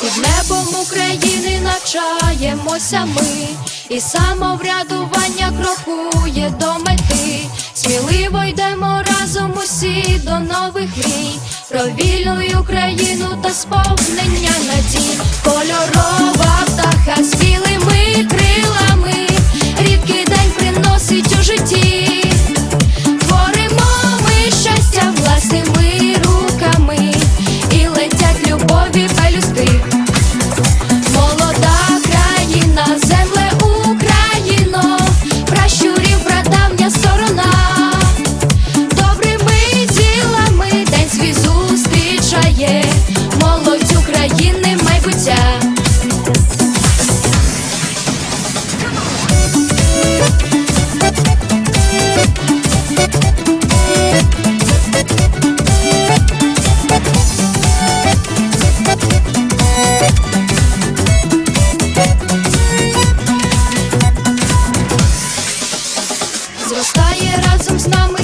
Під небом України навчаємося ми, і самоврядування крокує до мети. Сміливо йдемо разом усі до нових мрій, про вільну Україну та сповнення надій. зростає разом з нами.